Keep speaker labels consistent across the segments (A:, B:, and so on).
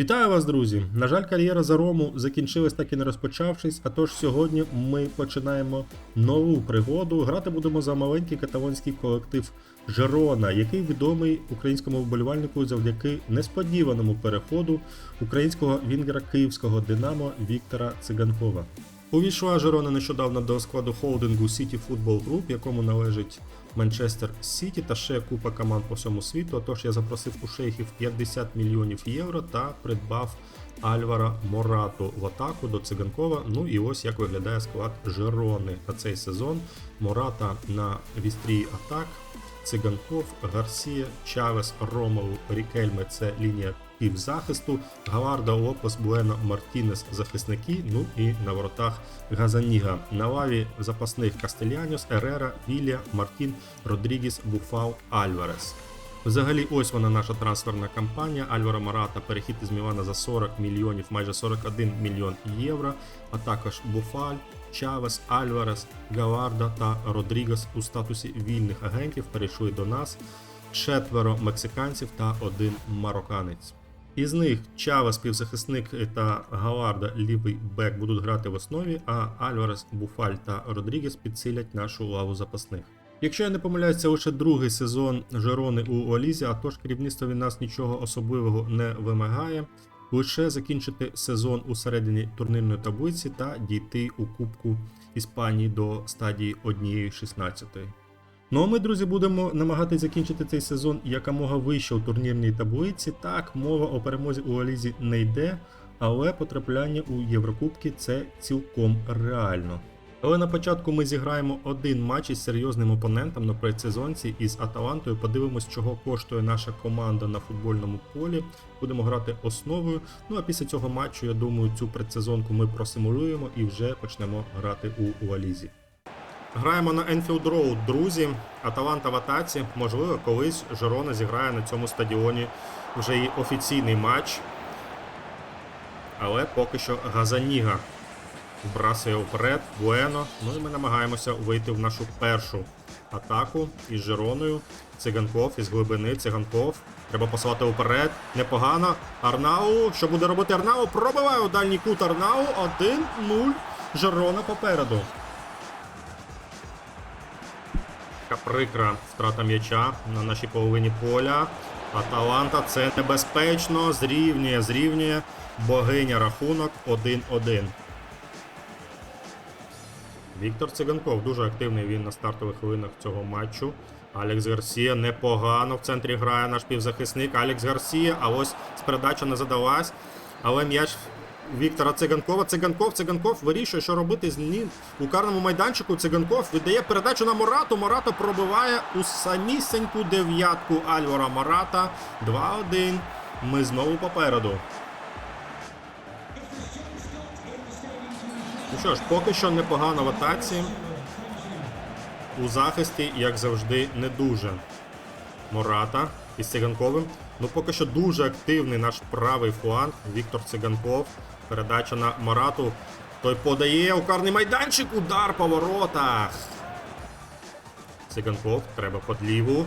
A: Вітаю вас, друзі! На жаль, кар'єра за Рому закінчилась так і не розпочавшись. А тож сьогодні ми починаємо нову пригоду. Грати будемо за маленький каталонський колектив Жерона, який відомий українському вболівальнику завдяки несподіваному переходу українського вінгера київського Динамо Віктора Циганкова. Увійшла Жерона нещодавно до складу холдингу City Football Group, якому належить Манчестер Сіті та ще купа команд по всьому світу. Отож я запросив у шейхів 50 мільйонів євро та придбав Альвара Морату в атаку до циганкова. Ну і ось як виглядає склад Жерони на цей сезон. Мората на вістрі атак. Циганков, Гарсія, Чавес, Ромову, Рікельме це лінія півзахисту, Гаварда, Лопес, Буено, Мартінес захисники. Ну і на воротах Газаніга. На лаві запасних Кастельяніос, Ерера, Вілія, Мартін, Родрігіс, Буфал, Альварес. Взагалі, ось вона наша трансферна кампанія. Альвара Марата перехід із Мілана за 40 мільйонів, майже 41 мільйон євро, а також Буфаль, Чавес, Альварес, Гаварда та Родрігес у статусі вільних агентів перейшли до нас. Четверо мексиканців та один марокканець. Із них Чавес, півзахисник та Гаварда, лівий бек будуть грати в основі, а Альварес, Буфаль та Родрігес підсилять нашу лаву запасних. Якщо я не помиляюсь, це лише другий сезон Жерони у Олізі, а тож керівництво від нас нічого особливого не вимагає. Лише закінчити сезон у середині турнірної таблиці та дійти у Кубку Іспанії до стадії 1-16. Ну а ми, друзі, будемо намагатися закінчити цей сезон якомога вище у турнірній таблиці. Так, мова о перемозі у Алізі не йде, але потрапляння у Єврокубки це цілком реально. Але на початку ми зіграємо один матч із серйозним опонентом на предсезонці із Аталантою. Подивимось, чого коштує наша команда на футбольному полі. Будемо грати основою. Ну а після цього матчу, я думаю, цю предсезонку ми просимулюємо і вже почнемо грати у Уалізі. Граємо на Enfield Road, друзі. Аталанта в атаці. Можливо, колись Жерона зіграє на цьому стадіоні вже і офіційний матч. Але поки що Газаніга вбрасує вперед, Буено. Ну і ми намагаємося вийти в нашу першу атаку із Жероною. Циганков із глибини. Циганков. Треба посилати вперед. Непогано. Арнау. Що буде робити Арнау? Пробиває у дальній кут Арнау. 1-0. Жерона попереду. Така прикра втрата м'яча на нашій половині поля. Аталанта це небезпечно. Зрівнює, зрівнює. Богиня рахунок 1-1. Віктор Циганков дуже активний він на стартових хвилинах цього матчу. Алекс Гарсія непогано в центрі грає наш півзахисник. Алекс Гарсія, а ось передача не задалась. Але м'яч Віктора Циганкова. Циганков, Циганков вирішує, що робити з ним у карному майданчику. Циганков віддає передачу на Морату. Мората пробиває у самісеньку дев'ятку Альвара Мората. 2-1. Ми знову попереду. Ну що ж, поки що непогано в атаці. У захисті, як завжди, не дуже. Мората із Циганковим. Ну, поки що дуже активний наш правий фланг. Віктор Циганков. Передача на Морату. Той подає у карний майданчик. Удар по воротах. Циганков треба під ліву.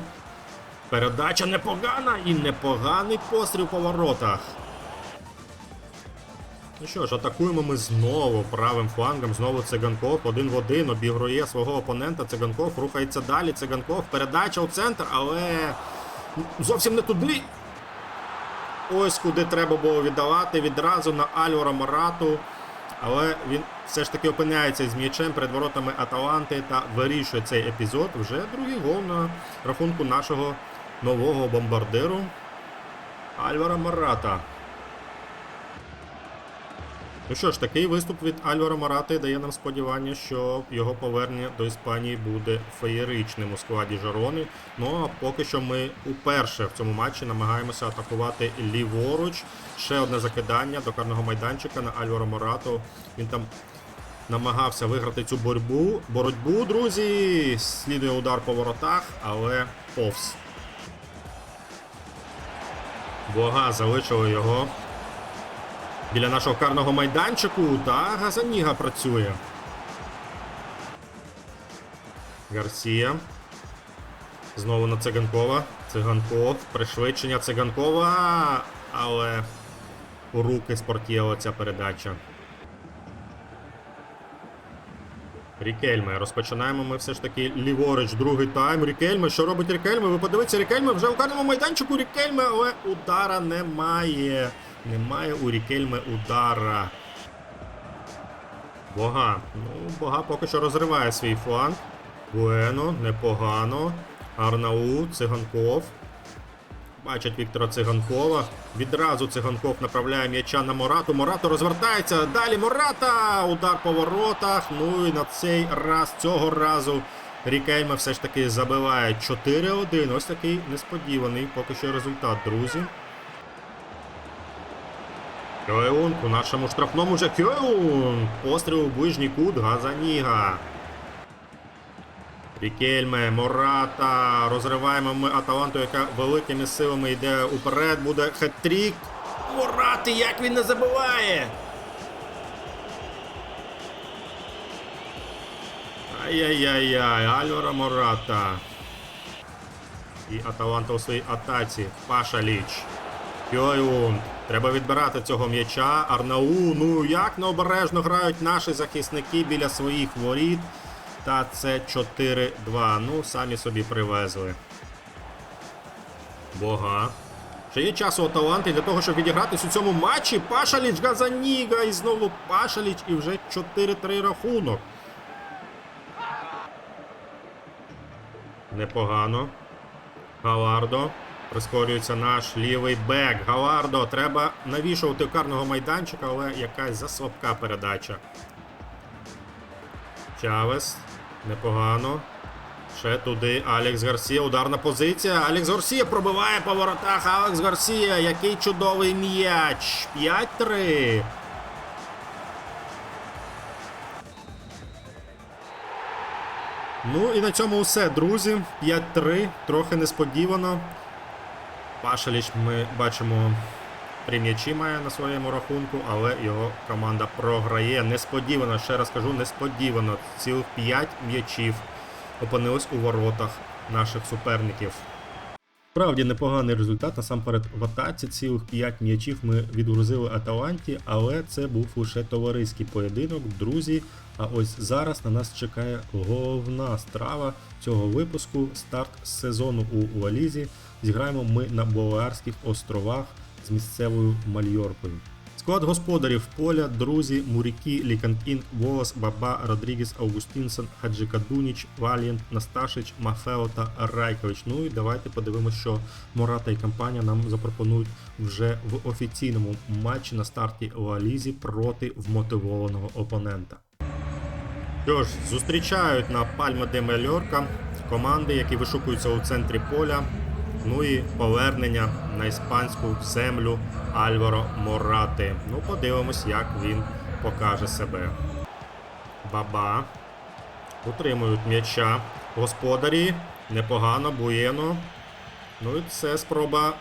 A: Передача непогана і непоганий постріл по воротах. Ну що ж, атакуємо ми знову правим флангом. Знову Циганков один в один обігрує свого опонента. Циганков рухається далі. Циганков, передача у центр, але зовсім не туди. Ось куди треба було віддавати відразу на Альвара Морату. Але він все ж таки опиняється з м'ячем перед воротами Аталанти та вирішує цей епізод. Вже другий гол на рахунку нашого нового бомбардиру Альвара Марата. Ну що ж, такий виступ від Альвара Марати дає нам сподівання, що його повернення до Іспанії буде феєричним у складі Жарони. Ну а поки що ми уперше в цьому матчі намагаємося атакувати ліворуч. Ще одне закидання до карного майданчика на Альвара Морату. Він там намагався виграти цю боротьбу. Боротьбу, друзі! Слідує удар по воротах, але повз. Бога залишили його біля нашого карного майданчику та Газаніга працює. Гарсія. Знову на Циганкова. Циганков. Пришвидшення Циганкова. Але у руки спортіла ця передача. Рікельме. Розпочинаємо ми все ж таки ліворуч, другий тайм. Рікельме. Що робить Рікельме? Ви подивіться, Рікельме вже у карному майданчику Рікельме, але удара немає. Немає у Рікельме удара. Бога. Ну, Бога поки що розриває свій фланг. Буено, непогано. Арнау, Циганков. Бачать Віктора Циганкова. Відразу Циганков направляє м'яча на Морату. Морато розвертається. Далі Мората! Удар по воротах. Ну і на цей раз, цього разу Рікейма все ж таки забиває 4-1. Ось такий несподіваний поки що результат, друзі. Кьоеун у нашому штрафному вже Кьоеун. Постріл у ближній кут Газаніга. Рікельме, Мората. Розриваємо ми Аталанту, яка великими силами йде уперед. Буде хет-трік. Морати, як він не забиває! Ай-яй-яй-яй, Альвара Мората. І Аталанта у своїй атаці. Пашаліч. Кьоюн. Треба відбирати цього м'яча. Арнау. Ну як необережно грають наші захисники біля своїх воріт. Та це 4-2. Ну, самі собі привезли. Бога. Ще є час у Аталанти для того, щоб відігратись у цьому матчі. Пашаліч Газаніга. І знову Пашаліч. І вже 4-3 рахунок. Непогано. Галардо. Прискорюється наш лівий бек. Галардо. Треба навішувати карного майданчика, але якась заслабка передача. Чавес. Непогано. Ще туди Алекс Гарсія. Ударна позиція. Алекс Гарсія пробиває по воротах. Алекс Гарсія. Який чудовий м'яч. 5-3. Ну і на цьому все, друзі. 5-3. Трохи несподівано. Пашаліч ми бачимо три має на своєму рахунку, але його команда програє. Несподівано, ще раз кажу, несподівано. Цілих 5 м'ячів опинились у воротах наших суперників. Справді непоганий результат. Насамперед в атаці цілих 5 м'ячів ми відгрузили Аталанті, але це був лише товариський поєдинок, друзі. А ось зараз на нас чекає головна страва цього випуску. Старт сезону у Валізі. Зіграємо ми на Балеарських островах з місцевою Мальоркою. Склад господарів поля, друзі, Мурікі, Лікантін, Волос, Баба, Родрігес, Августінсон, Хаджикадуніч, Валієнт, Насташич, Мафео та Райкович. Ну і давайте подивимося, що Мората і компанія нам запропонують вже в офіційному матчі на старті Лалізі проти вмотивованого опонента. Що ж, зустрічають на Пальма де Мальорка команди, які вишукуються у центрі поля. Ну і повернення на іспанську землю Альваро Морати. Ну, подивимось, як він покаже себе. Баба. Утримують м'яча. Господарі. Непогано, Буєно. Ну і це спроба.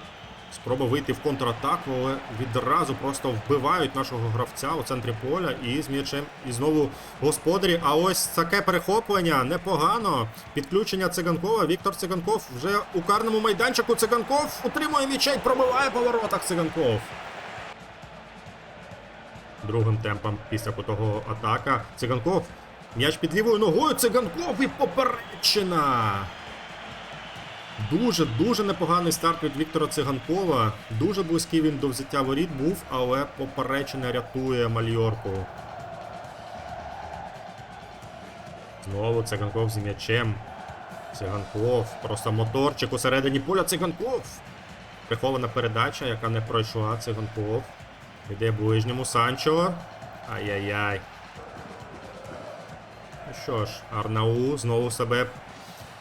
A: Спроба вийти в контратаку, але відразу просто вбивають нашого гравця у центрі поля і з м'ячем. І знову господарі. А ось таке перехоплення непогано. Підключення циганкова. Віктор Циганков вже у карному майданчику. Циганков утримує м'яча пробиває по воротах Циганков. Другим темпом після кутового атака. Циганков. М'яч під лівою ногою. Циганков і поперечина. Дуже дуже непоганий старт від Віктора Циганкова. Дуже близький він до взяття воріт був, але поперечина рятує Мальорку. Знову Циганков з м'ячем. Циганков. Просто моторчик у середині поля. Циганков. Прихована передача, яка не пройшла. Циганков. Йде ближньому Санчо. Ай-яй-яй. Ну що ж, Арнау знову себе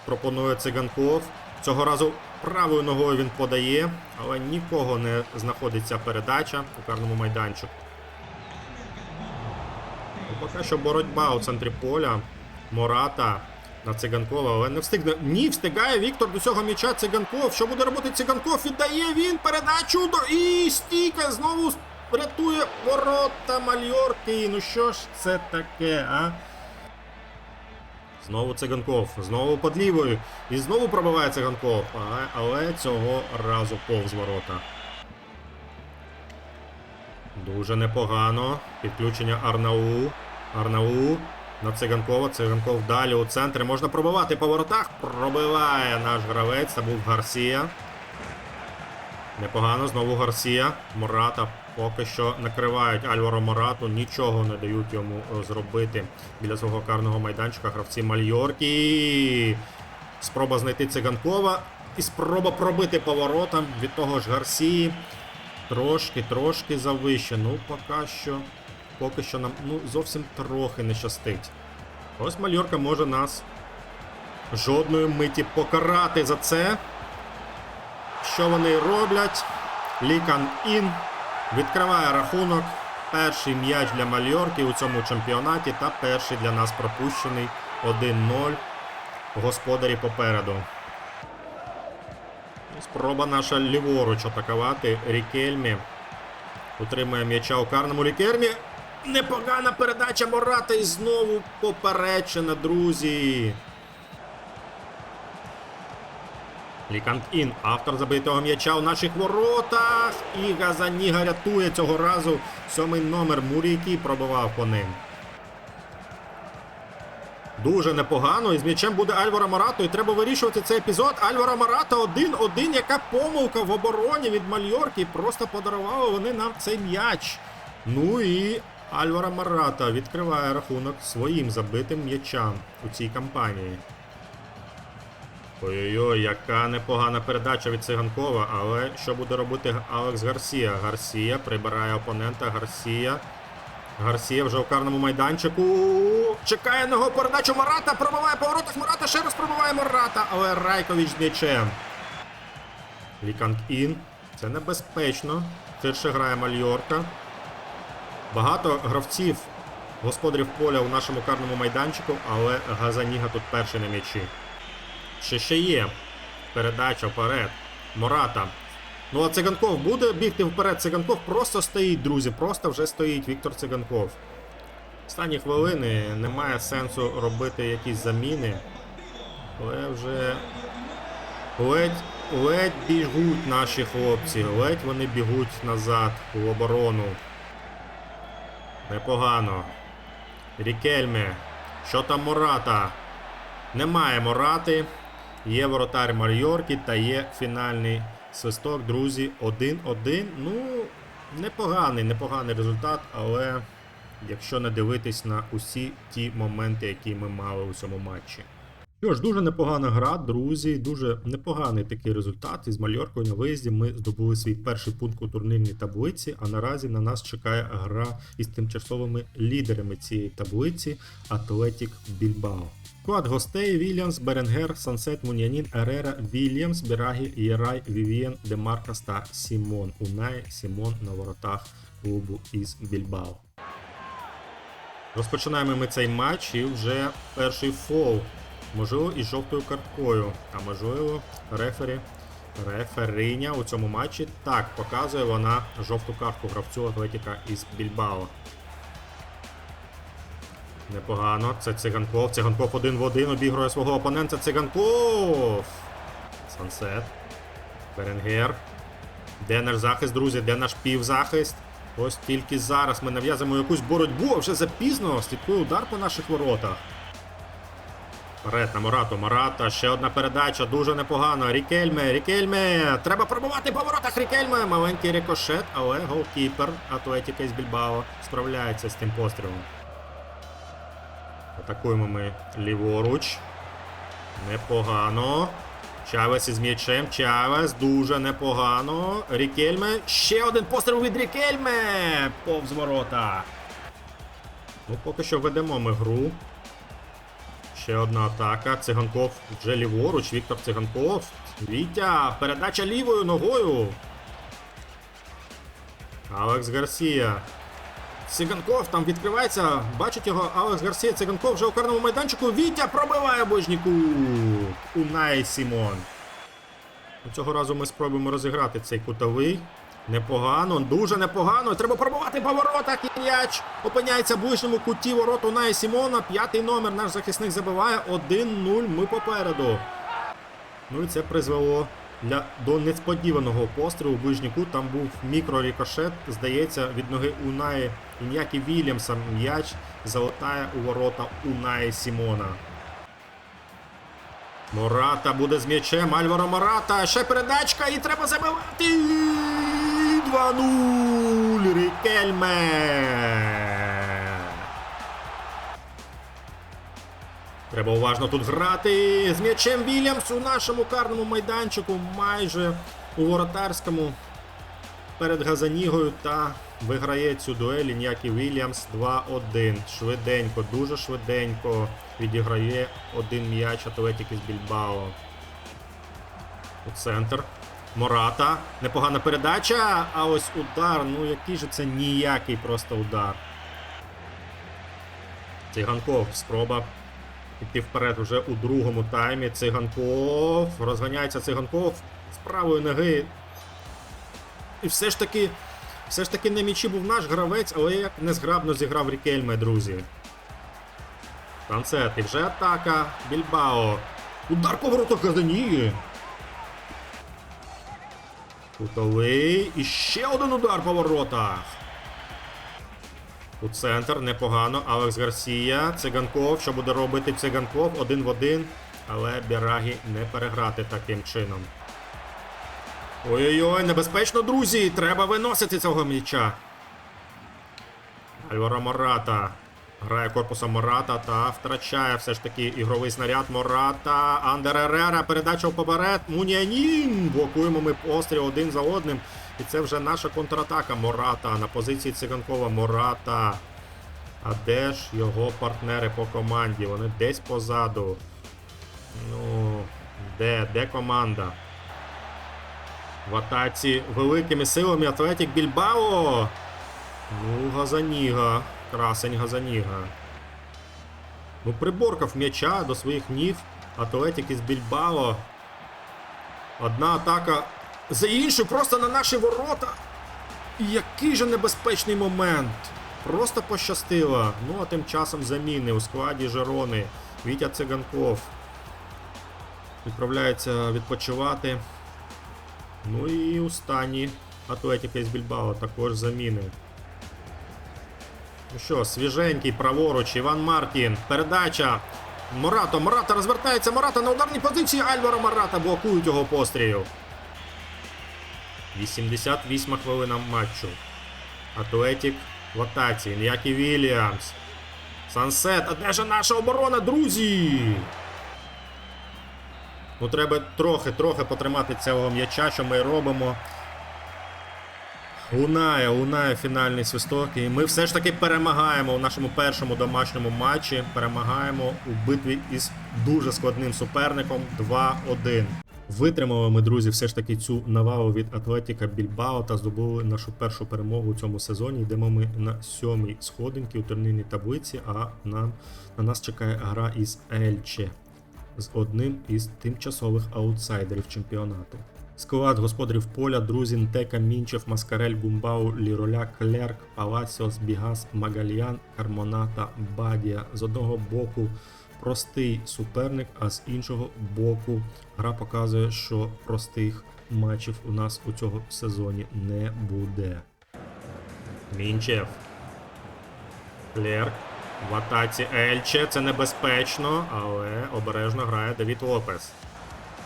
A: пропонує Циганков. Цього разу правою ногою він подає, але нікого не знаходиться передача у карному майданчику. Ну, Поки що боротьба у центрі поля. Мората на Циганкова, але не встигне. Ні, встигає Віктор до цього м'яча Циганков. Що буде робити Циганков? Віддає він передачу до і стійка знову рятує ворота Мальорки. Ну що ж це таке, а? Знову Циганков, знову під лівою. І знову пробиває Циганков. Але цього разу повз ворота. Дуже непогано. Підключення Арнау. Арнау. На Циганкова. Циганков далі у центрі. Можна пробивати по воротах. Пробиває наш гравець. Це був Гарсія. Непогано. Знову Гарсія. Мората поки що накривають Альваро Морату. Нічого не дають йому е, зробити біля свого карного майданчика. Гравці Мальорки. Спроба знайти циганкова. І спроба пробити поворотом від того ж Гарсії. Трошки, трошки завище. Ну, поки що. Поки що нам ну, зовсім трохи не щастить. Ось Мальорка може нас жодної миті покарати за це. Що вони роблять? Лікан Ін відкриває рахунок. Перший м'яч для Мальорки у цьому чемпіонаті та перший для нас пропущений 1-0. Господарі попереду. Спроба наша ліворуч атакувати Рікельмі. Утримує м'яча у карному Рікельмі. Непогана передача Мората і знову поперечена, друзі. Лікант Ін, автор забитого м'яча у наших воротах. І Газаніга рятує цього разу сьомий номер Мурійки пробивав по ним. Дуже непогано. І з м'ячем буде Альвара Марато. І треба вирішувати цей епізод. Альвара Марата 1-1. Яка помилка в обороні від Мальорки. Просто подарували вони нам цей м'яч. Ну і Альвара Марата відкриває рахунок своїм забитим м'ячам у цій кампанії. Ой-ой-ой, яка непогана передача від Циганкова, але що буде робити Алекс Гарсія? Гарсія прибирає опонента. Гарсія. Гарсія вже у карному майданчику. Чекає на його передачу Марата. Пробиває по воротах Марата. Ще раз пробиває Марата. Але Райкович з м'ячем. Ліканг Ін. Це небезпечно. Ширше грає Мальорка. Багато гравців, господарів поля у нашому карному майданчику, але Газаніга тут перший на м'ячі. Є. Передача вперед. Мората. Ну а Циганков буде бігти вперед. Циганков просто стоїть, друзі. Просто вже стоїть Віктор Циганков. Останні хвилини немає сенсу робити якісь заміни. Але вже ледь, ледь бігуть наші хлопці. Ледь вони бігуть назад у оборону. Непогано. Рікельме. Що там Мората? Немає Морати. Є воротар Марйорки та є фінальний свисток, друзі. 1-1. Ну, непоганий, непоганий результат, але якщо не дивитись на усі ті моменти, які ми мали у цьому матчі. Що ж, дуже непогана гра, друзі. Дуже непоганий такий результат. Із Мальоркою на виїзді ми здобули свій перший пункт у турнірній таблиці. А наразі на нас чекає гра із тимчасовими лідерами цієї таблиці Атлетік Більбао. Склад гостей Вільямс, Беренгер, Сансет, Мунянін, Ерера, Вільямс, Берагі, Єрай, Вівієн, Демаркас та Сімон. Унай, Сімон на воротах клубу із Більбао. Розпочинаємо ми цей матч і вже перший фол. Можливо, із жовтою карткою. А можливо, рефері. Рефериня у цьому матчі. Так, показує вона жовту картку гравцю Атлетіка із Більбао. Непогано. Це циганков. Циганков один в один обігрує свого опонента. Циганков. Сансет. Беренгер. Де наш захист, друзі? Де наш півзахист? Ось тільки зараз ми нав'язуємо якусь боротьбу, а вже запізно слідкує удар по наших воротах. Вперед на Морату. Марата. Ще одна передача. Дуже непогано. Рікельме. Рікельме. Треба пробувати по воротах Рікельме. Маленький рикошет, але голкіпер Атлетіка із Більбао справляється з тим пострілом. Атакуємо ми ліворуч. Непогано. Чавес із м'ячем. Чавес дуже непогано. Рікельме. Ще один постріл від Рікельме. Повз ворота. Ну, поки що ведемо ми гру. Ще одна атака. Циганков вже ліворуч. Віктор Циганков. Вітя. Передача лівою ногою. Алекс Гарсія. Циганков там відкривається. Бачить його Алекс Гарсія. Циганков вже у карному майданчику. Вітя пробиває божніку. Унай Сімон. Цього разу ми спробуємо розіграти цей кутовий. Непогано, дуже непогано. Треба пробувати по воротах. І м'яч опиняється в ближньому куті ворот Унай Сімона. П'ятий номер наш захисник забиває. 1-0. Ми попереду. Ну і це призвело для до несподіваного пострілу в кут. Там був мікрорікошет, здається, від ноги Унаї Ін'які Вільямса м'яч залетає у ворота Унаї Сімона. Мората буде з м'ячем. Альваро Мората. Ще передачка і треба забивати. 2-0. Рікельме. Треба уважно тут грати. З м'ячем Вільямс у нашому карному майданчику. Майже у воротарському. Перед Газанігою та виграє цю дуель Ін'які Вільямс 2-1. Швиденько, дуже швиденько відіграє один м'яч Атлетік із Більбао. У центр. Мората. Непогана передача. А ось удар. Ну який же це ніякий просто удар. Циганков. Спроба Іти вперед вже у другому таймі. Циганков. Розганяється циганков з правої ноги. І все ж таки. Все ж таки на м'ячі був наш гравець, але як незграбно зіграв Рікельме, друзі. Танцет. І вже атака. Більбао. Удар по воротах Газаніги. Кутовий. І ще один удар по воротах. У центр непогано. Алекс Гарсія. Циганков. Що буде робити Циганков? Один в один. Але Бірагі не переграти таким чином. Ой-ой-ой, небезпечно, друзі! Треба виносити цього м'яча. Альваро Мората. Грає корпусом Мората та втрачає все ж таки ігровий снаряд Мората. Андер Ерера. Передача вперед. Муніанін. Блокуємо ми постріл один за одним. І це вже наша контратака Мората на позиції Циганкова Мората. А де ж його партнери по команді? Вони десь позаду. Ну, де? Де команда? В атаці великими силами Атлетік Більбао. Ну, Газаніга. Красень Газаніга. Ну, приборкав м'яча до своїх ніг. Атлетік із Більбао. Одна атака за іншу просто на наші ворота. Який же небезпечний момент. Просто пощастило. Ну, а тим часом заміни у складі Жерони. Вітя Циганков. Відправляється відпочивати. Ну і у стані Атлетіка із Більбао також заміни. Ну що, свіженький, праворуч, Іван Мартін. Передача. Морато, Мората розвертається, Мората на ударній позиції. Альваро Мората блокують його постріл. 88 хвилина матчу. Атлетік в атаці. Ніякі Вільямс. Сансет. А де ж наша оборона, друзі? Ну, треба трохи-трохи потримати цього м'яча, що ми робимо. Лунає, лунає фінальний свисток. І ми все ж таки перемагаємо у нашому першому домашньому матчі. Перемагаємо у битві із дуже складним суперником 2-1. Витримали ми, друзі, все ж таки цю навалу від Атлетіка Більбао та здобули нашу першу перемогу у цьому сезоні. Йдемо ми на сьомій сходинці у турнірній таблиці, а нам, на нас чекає гра із Ельче з одним із тимчасових аутсайдерів чемпіонату. Склад господарів поля Друзін, Тека, Мінчев, Маскарель, Гумбау, Ліроля, Клерк, Палаціос, Бігас, Магальян, Кармоната, Бадія. З одного боку простий суперник, а з іншого боку гра показує, що простих матчів у нас у цього сезоні не буде. Мінчев. Клерк. В атаці Ельче. Це небезпечно, але обережно грає Давід Лопес.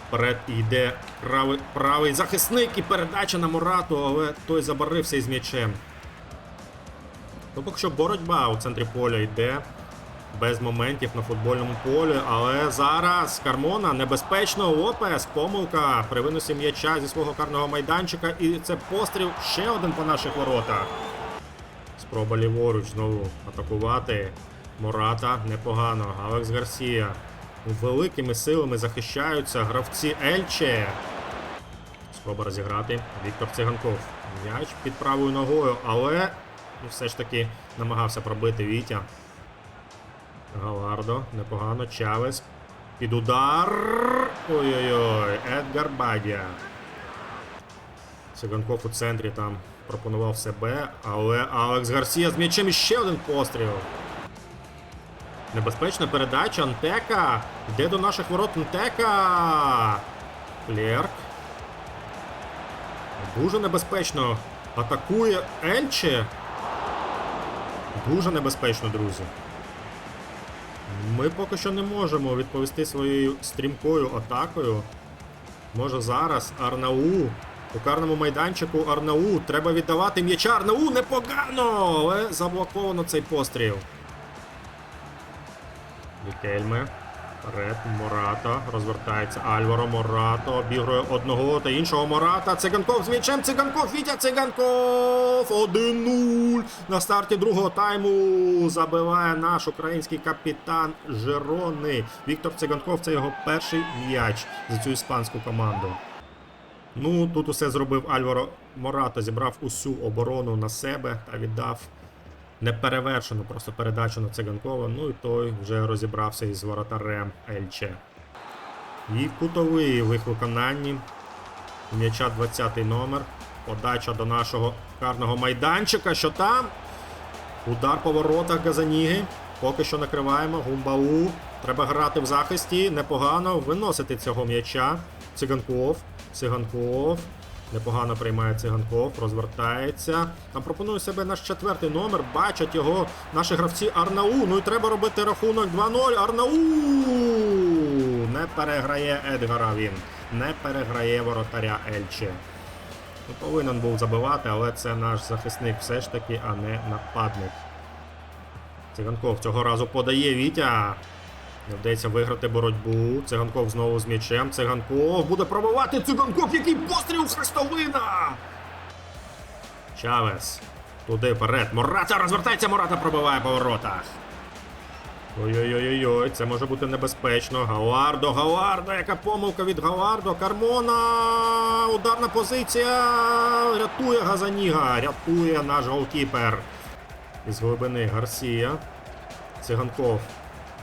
A: Вперед йде правий, правий захисник і передача на Мурату, але той забарився із м'ячем. Ну, поки що боротьба у центрі поля йде. Без моментів на футбольному полі. Але зараз Кармона небезпечно. Лопес. Помилка при виносі м'яча зі свого карного майданчика. І це постріл ще один по наших воротах. Спроба ліворуч знову атакувати. Мората непогано. Алекс Гарсія. Великими силами захищаються гравці Ельче. Спроба розіграти. Віктор Циганков. М'яч під правою ногою, але ну, все ж таки намагався пробити Вітя. Галардо. Непогано. Чавес. Під удар. Ой-ой-ой. Едгар Бадія. Циганков у центрі там пропонував себе, але Алекс Гарсія з м'ячем ще один постріл. Небезпечна передача. Антека. Йде до наших ворот Антека. Клерк. Дуже небезпечно атакує Ельче. Дуже небезпечно, друзі. Ми поки що не можемо відповісти своєю стрімкою атакою. Може зараз Арнау. У карному майданчику Арнау. Треба віддавати м'яча. Арнау непогано! Але заблоковано цей постріл. Вікельме. Вперед, Мората. Розвертається Альваро Морато. Обігрує одного та іншого Мората. Циганков з м'ячем. Циганков. Вітя Циганков. 1-0. На старті другого тайму забиває наш український капітан Жерони. Віктор Циганков це його перший м'яч за цю іспанську команду. Ну, тут усе зробив Альваро Мората. Зібрав усю оборону на себе та віддав неперевершену просто передачу на Циганкова. Ну і той вже розібрався із воротарем Ельче. І кутовий в їх виконанні. М'яча 20-й номер. Подача до нашого карного майданчика. Що там? Удар по воротах Газаніги. Поки що накриваємо. Гумбау. Треба грати в захисті. Непогано виносити цього м'яча. Циганков. Циганков. Непогано приймає циганков, розвертається. Там пропонує себе наш четвертий номер. Бачать його наші гравці Арнау. Ну і треба робити рахунок 2-0. Арнау не переграє Едгара він. Не переграє воротаря Ельче. Ну, повинен був забивати, але це наш захисник все ж таки, а не нападник. Циганков цього разу подає Вітя. Не вдається виграти боротьбу. Циганков знову з м'ячем. Циганков буде пробивати. Циганков, який постріл Хрестовина! Чавес. Туди вперед. Мората розвертається, Мората пробиває по воротах. Ой-ой-ой, це може бути небезпечно. Гавардо, Гавардо, яка помилка від Гавардо. Кармона. Ударна позиція. Рятує Газаніга. Рятує наш голкіпер. Із глибини Гарсія. Циганков.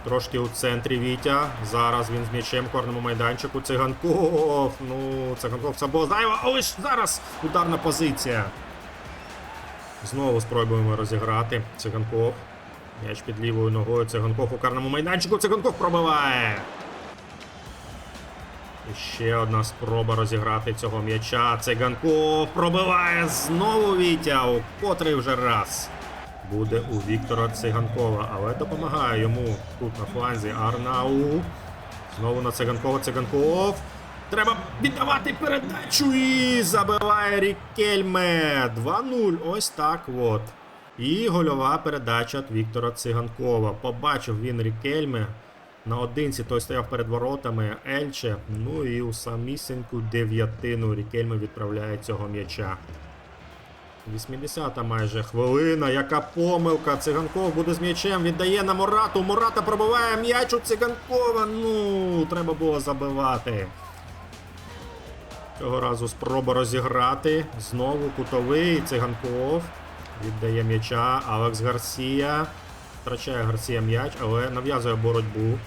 A: Трошки у центрі Вітя. Зараз він з м'ячем корному майданчику. Циганков. Ну, Циганков це було зайво. Але ж зараз ударна позиція. Знову спробуємо розіграти. Циганков. М'яч під лівою ногою. Циганков у карному майданчику. Циганков пробиває. І ще одна спроба розіграти цього м'яча. Циганков пробиває знову Вітя. У котрий вже раз буде у Віктора Циганкова, але допомагає йому тут на фланзі Арнау. Знову на Циганкова Циганков. Треба віддавати передачу і забиває Рікельме. 2-0. Ось так от. І гольова передача від Віктора Циганкова. Побачив він Рікельме. На одинці той стояв перед воротами Ельче. Ну і у самісіньку дев'ятину Рікельме відправляє цього м'яча. 80-та майже хвилина. Яка помилка. Циганков буде з м'ячем. Віддає на Морату. Мората пробиває м'яч у Циганкова. Ну, треба було забивати. Цього разу спроба розіграти. Знову кутовий. Циганков. Віддає м'яча. Алекс Гарсія. Втрачає Гарсія м'яч, але нав'язує боротьбу.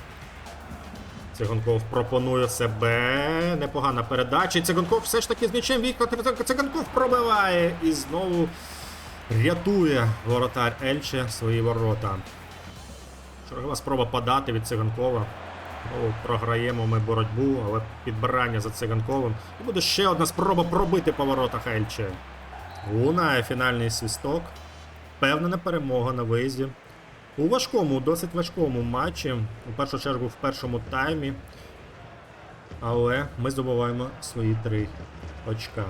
A: Циганков пропонує себе. Непогана передача. І Циганков все ж таки з м'ячем Віктор Циганков пробиває і знову рятує воротар Ельче свої ворота. Чергова спроба подати від Циганкова. Знову програємо ми боротьбу, але підбирання за Циганковим. І буде ще одна спроба пробити по воротах Ельче. Лунає фінальний свісток. Впевнена перемога на виїзді. У важкому, досить важкому матчі, у першу чергу в першому таймі. Але ми здобуваємо свої три очка.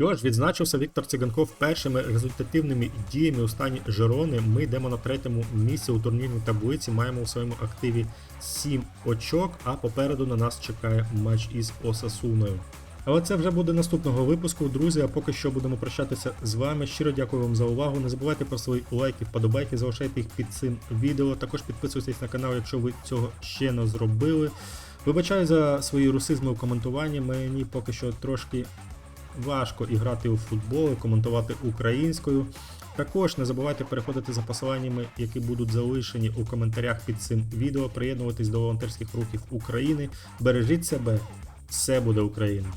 A: Що ж, відзначився Віктор Циганков першими результативними діями у стані Жерони. Ми йдемо на третьому місці у турнірній таблиці. Маємо у своєму активі 7 очок, а попереду на нас чекає матч із Осасуною. Але це вже буде наступного випуску, друзі. А поки що будемо прощатися з вами. Щиро дякую вам за увагу. Не забувайте про свої лайки, вподобайки, залишайте їх під цим відео. Також підписуйтесь на канал, якщо ви цього ще не зробили. Вибачаю за свої русизми у коментуванні. Мені поки що трошки важко і грати у футбол, і коментувати українською. Також не забувайте переходити за посиланнями, які будуть залишені у коментарях під цим відео. Приєднуватись до волонтерських рухів України. Бережіть себе, все буде Україна!